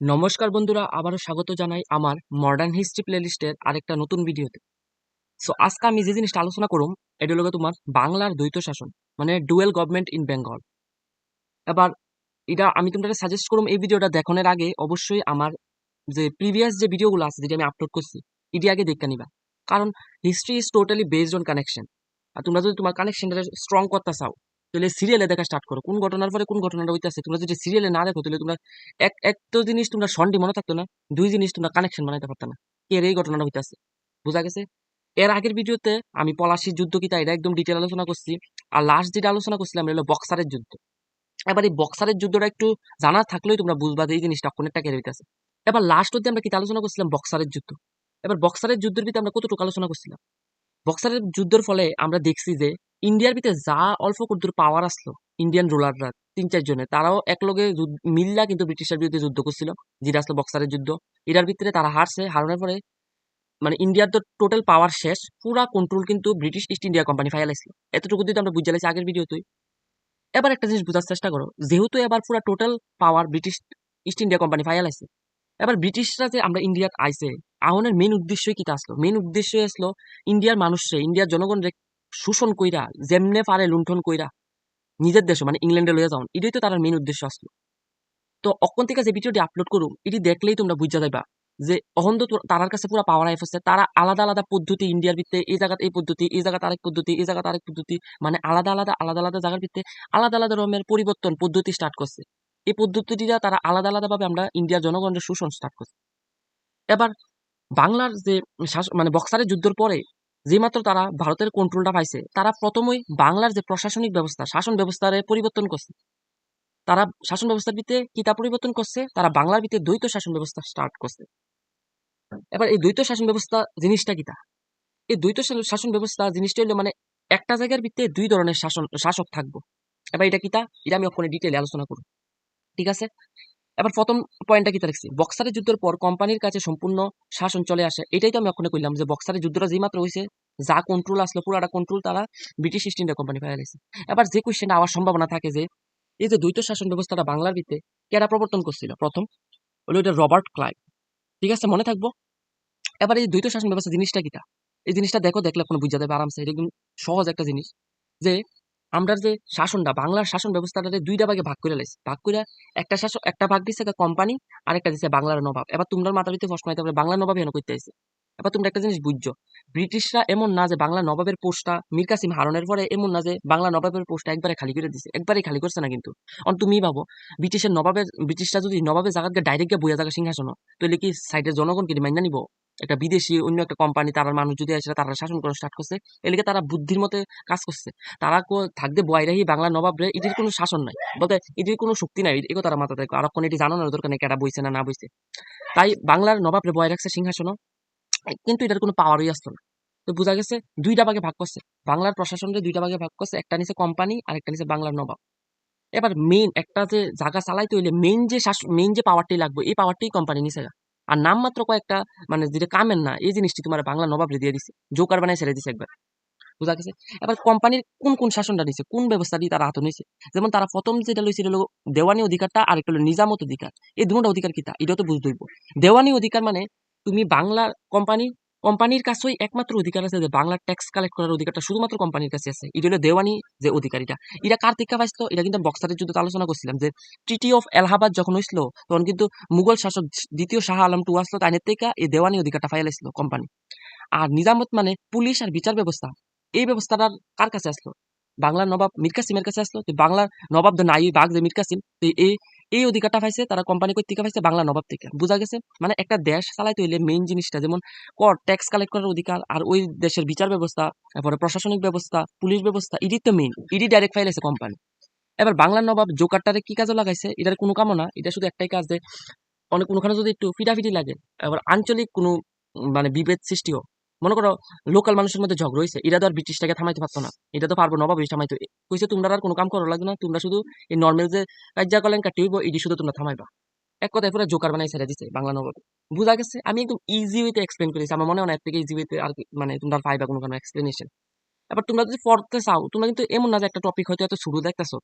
নমস্কার বন্ধুরা, আবারও স্বাগত জানাই আমার মডার্ন হিস্ট্রি প্লেলিস্টের আরেকটা নতুন ভিডিওতে। সো আজকে আমি যে জিনিসটা আলোচনা করুম, এটা হলো তোমার বাংলার দ্বৈত শাসন মানে ডুয়েল গভর্নমেন্ট ইন বেঙ্গল এবার, এটা আমি তোমাদের সাজেস্ট করুম, এই ভিডিওটা দেখানোর আগে অবশ্যই আমার যে প্রিভিয়াস যে ভিডিওগুলো আছে, যেটা আমি আপলোড করছি, এটি আগে দেখে নিবা। কারণ history is totally based on connection আর তোমরা যদি তোমার কানেকশনটা স্ট্রং করতে চাও তাহলে সিরিয়ালে দেখা স্টার্ট করো। কোন ঘটনার পরে কোন ঘটনাটা হইতেছে? তোমরা যদি সিরিয়ালে না দেখো, তাহলে তোমরা এক এক তো জিনিস তোমরা সন্ডি মনে থাকতো না, দুই জিনিস তোমরা কানেকশন বানাইতে পারতো না এর এই ঘটনাটা হইতেছে? বোঝা গেছে? এর আগের ভিডিওতে আমি পলাশির যুদ্ধ কিতা এটা একদম ডিটেল আলোচনা করছি, আর লাস্ট যেটা আলোচনা করছিলাম এটা হলো বক্সারের যুদ্ধ। এবার এই বক্সারের যুদ্ধটা একটু জানা থাকলেই তোমরা বুঝবা যে এই জিনিসটা অনেকটা কেড়ে হইতেছে। এবার লাস্ট অব্দি আমরা কিতা আলোচনা করছিলাম? বক্সারের যুদ্ধ। এবার বক্সারের যুদ্ধের ভিতরে আমরা কতটুকু আলোচনা করছিলাম? বক্সারের যুদ্ধের ফলে আমরা দেখছি যে ইন্ডিয়ার ভিতরে যা অল্প কদ্দুর পাওয়ার আসলো ইন্ডিয়ান রুলাররা তিন চারজনে তারাও একলগে মিল্লা কিন্তু ব্রিটিশের বিরুদ্ধে যুদ্ধ করছিল, যেটা আসলো বক্সারের যুদ্ধ। এটার ভিতরে তারা হারছে, হারানোর পরে মানে ইন্ডিয়ার তো টোটাল পাওয়ার শেষ, পুরা কন্ট্রোল কিন্তু ব্রিটিশ ইস্ট ইন্ডিয়া কোম্পানি ফাইলাইছিল এতটুকু দিয়ে আমরা বুঝে লাইছি আগের ভিডিওতেই। এবার একটা জিনিস বোঝার চেষ্টা করো, যেহেতু এবার পুরা total power British East India company ফাইলাইছে এবার ব্রিটিশরা যে আমরা ইন্ডিয়াত আইছে আহনের মেন উদ্দেশ্যই কি আসলো? মেন উদ্দেশ্য আসলো ইন্ডিয়ার মানুষে ইন্ডিয়ার জনগণরে শোষণ কইরা, যেমনে পারে লুণ্ঠন কইরা নিজের দেশে মানে ইংল্যান্ডে লইয়া যাওন এটাই তো তার মেন উদ্দেশ্য আসলো। তো অখন থেকে যে ভিডিওটি আপলোড করুম এটি দেখলেই তোমরা বুঝা যাইবা যে অহন তো তোর- কাছে পুরো পাওয়ার আইফ আছে তারা আলাদা আলাদা পদ্ধতি ইন্ডিয়ার ভিত্তে, এই জায়গাতে এই পদ্ধতি, এই জায়গাতে আরেক পদ্ধতি, এই জায়গাতে আরেক পদ্ধতি মানে আলাদা আলাদা আলাদা আলাদা জায়গার ভিত্তে আলাদা আলাদা রকমের পরিবর্তন পদ্ধতি স্টার্ট করছে। এই পদ্ধতিটা তারা আলাদা আলাদা ভাবে আমরা ইন্ডিয়ার জনগণের শোষণ স্টার্ট করছে। এবার বাংলার যে মানে বক্সারের যুদ্ধের পরে যে মাত্র তারা ভারতের কন্ট্রোলটা পাইছে, তারা প্রথমেই বাংলার যে প্রশাসনিক ব্যবস্থা, শাসন ব্যবস্থার পরিবর্তন করছে। তারা শাসন ব্যবস্থার ভিত্তিতে কিতা পরিবর্তন করছে? তারা বাংলার ভিত্তিতে দ্বৈত শাসন ব্যবস্থা স্টার্ট করছে। এবার এই দ্বৈত শাসন ব্যবস্থা জিনিসটা কিতা এই দ্বৈত শাসন ব্যবস্থা জিনিসটা হলো মানে একটা জায়গার ভিত্তিতে দুই ধরনের শাসন, শাসক থাকব। এবার এটা কিতা এটা আমি ওখানে ডিটেলে আলোচনা করব। ঠিক আছে? এবার প্রথম পয়েন্টটা কিতা রাখছি বক্সারের যুদ্ধের পর কোম্পানির কাছে সম্পূর্ণ শাসন চলে আসে। এটাই তো আমি ওখানে কইলাম যে বক্সারের যুদ্ধটা যেই মাত্র হয়েছে যা কন্ট্রোল আসলো, পুরাটা কন্ট্রোল তারা ব্রিটিশ ইস্ট ইন্ডিয়া কোম্পানি পাই গেছে এবার যে কোয়েশ্চেনটা আওয়ার সম্ভাবনা থাকে যে, এই যে দ্বৈত শাসন ব্যবস্থাটা বাংলার ভিত্তে কেরা প্রবর্তন করছিল? প্রথম হলো এটা রবার্ট ক্লাইভ। ঠিক আছে, মনে থাকব? এবার এই দ্বৈত শাসন ব্যবস্থা জিনিসটা কিটা এই জিনিসটা দেখো, দেখলে কোনো বুঝা যাবে, আরামসে। এটা একদম সহজ একটা জিনিস যে আমরা যে শাসনটা, বাংলার শাসন ব্যবস্থাটা দুইটা ভাগে ভাগ করে লাইছি। ভাগ করে একটা শাসন একটা ভাগ দিছে কোম্পানি আর একটা দিছে বাংলার নবাব। এবার তোমরা মাথার ভিতরে প্রশ্ন হইতে পারে, বাংলার নবাব হেন করতে আইছে। এবার তোমরা একটা জিনিস বুঝছ, ব্রিটিশরা এমন না যে বাংলা নবাবের পোস্টটা মীর কাসিম হারনের পরে এমন না যে বাংলা নবাবের পোস্টটা একবারে খালি করে দিছে। একবারে খালি করছে না কিন্তু। অন তুমি ভাবো, ব্রিটিশের নবাবের, ব্রিটিশরা যদি নবাবের জায়গাকে ডাইরেক্ট গিয়ে বইয়া থাকা সিংহাসন, তাহলে কি সাইডের জনগণ কি নিব? একটা বিদেশি অন্য একটা কোম্পানি তার মানুষ যদি আসে, তারা শাসন করা স্টার্ট করছে এদিকে তারা বুদ্ধির মতে কাজ করছে। তারা কো থাকতে বয়রাহি বাংলা নবাব রে, এটির কোনো শাসন নাই। বলতে এটির কোনো শক্তি নাই এগো তারা মাথা দেখো আর কোন এটি জানানোর দরকার নেই কেটা বইছে না না বইছে। তাই বাংলার নবাব রে বয় রাখছে সিংহাসন কিন্তু এটার কোনো পাওয়ারই আসতো না। তো বোঝা গেছে, দুইটা ভাগে ভাগ করছে। বাংলার প্রশাসনকে দুইটা ভাগে ভাগ করছে, একটা নিচে কোম্পানি আর একটা নিচে বাংলার নবাব। এবার মেইন একটা যে জায়গা চালাইতে হইলে মেইন যে মেইন যে পাওয়ারটি লাগবে, এই পাওয়ারটাই কোম্পানি নিচে। আর নাম মাত্র কয়েকটা মানে যেটা কামের না, এই জিনিসটি তোমার বাংলা নবাব দিয়ে দিছে। জোকার বানায় ছেড়ে দিছে একবার। বুঝা গেছে? এবার কোম্পানির কোন কোন শাসনটা নিছে, কোন ব্যবস্থাটি তারা হাতে নিছে? যেমন তারা প্রথম যেটা লইছিল হলো দেওয়ানি অধিকারটা, আর একটা নিজামত অধিকার। এই দুটো অধিকার কিতা এটা তো বুঝতে হইব। দেওয়ানি অধিকার মানে তুমি বাংলা কোম্পানি কোম্পানির কাছেই একমাত্র অধিকার আছে যে বাংলা ট্যাক্স কালেক্ট করার অধিকারটা শুধুমাত্র কোম্পানির কাছে আছে। এটা হলো দেওয়ানি যে অধিকারীটা। এটা কার থেকে পাইছিল এটা কিন্তু বক্সারের যুদ্ধে আলোচনা করছিলাম যে ট্রিটি অফ এলাহাবাদ যখন হয়েছিল তখন কিন্তু মুঘল শাসক দ্বিতীয় শাহ আলম টু আসলো, তাইনের থেকে এই দেওয়ানি অধিকারটা ফাইলাইছিল কোম্পানি। আর নিজামত মানে পুলিশ আর বিচার ব্যবস্থা, এই ব্যবস্থাটা কার কাছে আসলো? বাংলার নবাব মীর কাসিমের কাছে আসলো। বাংলার নবাব তো নাই, বাঘ যে মীর কাসিম এই এই অধিকারটা পাইছে, তারা কোম্পানি কই থেকে পাইছে বাংলা নবাব থেকে। বোঝা গেছে? মানে একটা দেশ চালাইতে হইলে মেইন জিনিসটা যেমন কর ট্যাক্স কালেক্ট করার অধিকার, আর ওই দেশের বিচার ব্যবস্থা, তারপরে প্রশাসনিক ব্যবস্থা, পুলিশ ব্যবস্থা ইডি তো মেইন ইডি ডাইরেক্ট ফাইলাইছে কোম্পানি এবার বাংলার নবাব জোকারটারে কি কাজে লাগাইছে? এটার কোনো কামও না এটা শুধু একটাই কাজ যে, অনেক কোনোখানে যদি একটু ফিটাফিটি লাগে, এবার আঞ্চলিক কোনো মানে বিভেদ সৃষ্টি মনে করো লোকাল মানুষের মধ্যে ঝগড়া হয়েছে এটা তো আর ব্রিটিশটাকে থামাইতে পারতো না। এটা তো পারব, নবাব এসে থামাইতে কইছে, তোমরা আর কোনো কাম করা লাগবে না, তোমরা শুধু এই নর্মাল যে কার্যকলাপ কাটি হইব, এটি শুধু তোমরা থামাইবা। এক কথায় পুরো জোকার বানাই ছেড়ে দিছে বাংলা নবাব। বুঝা গেছে? আমি একদম ইজি ওয়েতে এক্সপ্লেন করেছি। আমার মনে হয় না এর থেকে ইজি ওয়েতে আর মানে তোমরা পাইবা কোনো কোনো এক্সপ্লেনেশন এবার তোমরা যদি পড়তে চাও, তোমরা কিন্তু এমন না যে একটা টপিক হয়তো এত শুরু দেখতেছো।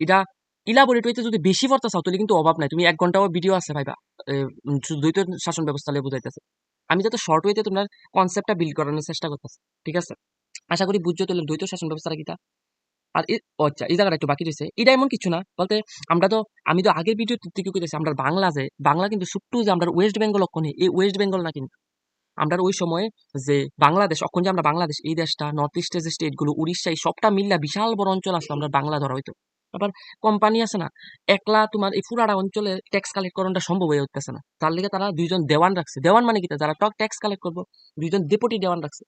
এটা ইলাবোরেট হইতে যদি বেশি পড়তে চাও, তাহলে কিন্তু অভাব নাই। তুমি এক ঘন্টাও ভিডিও আছে ভাইবা দ্বৈত শাসন ব্যবস্থা নিয়ে বুঝাইতেছে। আমি যাতে শর্ট ওয়েতে তোমার কনসেপ্টটা বিল্ড করানোর চেষ্টা করতেছি, ঠিক আছে? আশা করি বুঝছ তাহলে দ্বৈত শাসন ব্যবস্থাটা কিটা আর আচ্ছা এই জায়গাটা একটু বাকি রয়েছে। এটা এমন কিছু না, বলতে আমরা তো, আমি তো আগের ভিডিও থেকে কইতেছি, আমরা বাংলা যে, বাংলা কিন্তু সুট্টু যে আমরা ওয়েস্ট বেঙ্গল অক্ষণে এই ওয়েস্ট বেঙ্গল না কিন্তু। আমরা ওই সময়ে যে বাংলাদেশ অক্ষণ যে আমরা বাংলাদেশ, এই দেশটা নর্থ ইস্টের যে স্টেটগুলো উড়িষ্যা, এই সবটা মিল্লা বিশাল বড় অঞ্চল আসলো আমরা বাংলা ধরা হইতো। আবার কোম্পানি আছে না, একলা তোমার এই পুরাটা অঞ্চলে ট্যাক্স কালেক্ট করানোটা সম্ভব হয়ে উঠতেছে না। তার লিগে তারা দুইজন দেওয়ান রাখছে। দেওয়ান মানে কি? যারা টক ট্যাক্স কালেক্ট করব, দুইজন ডেপুটি দেওয়ান রাখছে।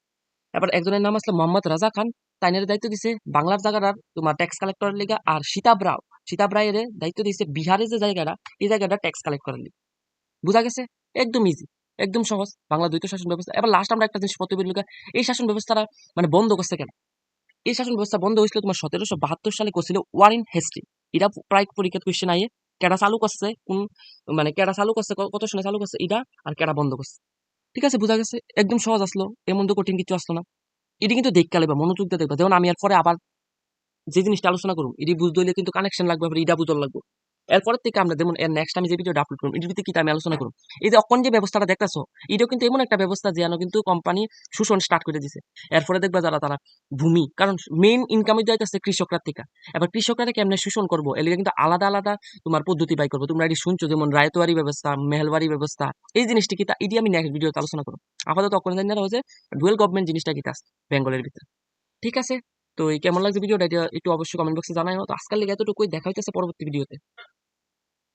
এবার একজনের নাম আসলে মোহাম্মদ রাজা খান। তাইনের দায়িত্ব দিছে বাংলার জায়গাটার তোমার ট্যাক্স কালেক্টরের লিগা আর সীতাব রাও। সীতাব রায়ের দায়িত্ব দিছে বিহারের যে জায়গাটা, এই জায়গাটা ট্যাক্স কালেক্ট করার লিগে। বুঝা গেছে? একদম ইজি একদম সহজ। বাংলা দ্বৈত শাসন ব্যবস্থা। এবার লাস্ট আমরা একটা জিনিস প্রতিবেদন এই শাসন ব্যবস্থাটা মানে বন্ধ করছে কেন? এই শাসন ব্যবস্থা বন্ধ হয়েছিল তোমার সতেরোশো বাহাত্তর সালে করছিল ওয়ারিন হেস্টি এটা প্রায় পরীক্ষা কোয়েশ্চেন আইয়ে কেডা চালু করছে, কোন মানে কেডা চালু করছে কত সালে চালু করছে এটা আর কেডা বন্ধ করছে। ঠিক আছে, বোঝা গেছে? একদম সহজ আসলো, এমন তো কঠিন কিছু আসলো না। এটি কিন্তু দেখতে লাগবে মনোযোগ দিয়ে দেখবা। যেমন আমি আর পরে আবার যে জিনিসটা আলোচনা করুন এটি বুঝতে হলে কিন্তু কানেকশন লাগবে এটা বুঝতে লাগবে। এরপরের থেকে আমরা যেমন, এর নেক্সট আমি যে ভিডিওটা আপলোড করুন এটির ভিতরে কি আমি আলোচনা করুন এই যে অকন যে ব্যবস্থাটা দেখতেছো, এটাও কিন্তু এমন একটা ব্যবস্থা যেন কিন্তু কোম্পানি শোষণ স্টার্ট করে দিছে। এরপরে দেখবা যারা, তারা ভূমি, কারণ মেইন ইনকামই যাইতেছে কৃষকরা থেকে। এবার কৃষকরা কেমনে শোষণ করব? এর কিন্তু আলাদা আলাদা তোমার পদ্ধতি বাই করব। তোমরা এটি শুনছো, যেমন রায়তোয়ারি ব্যবস্থা মেহলবাড়ি ব্যবস্থা, এই জিনিসটি কি এটি আমি নেক্সট ভিডিওতে আলোচনা করব। আপাতত অকন জানি না যে ডুয়েল গভর্নমেন্ট জিনিসটা কি বেঙ্গলের ভিতরে। ঠিক আছে? তো এই কেমন লাগছে ভিডিওটা এটা একটু অবশ্যই কমেন্ট বক্সে জানাই তো আজকাল লেগে এতটুকুই, দেখা হইতেছে পরবর্তী ভিডিওতে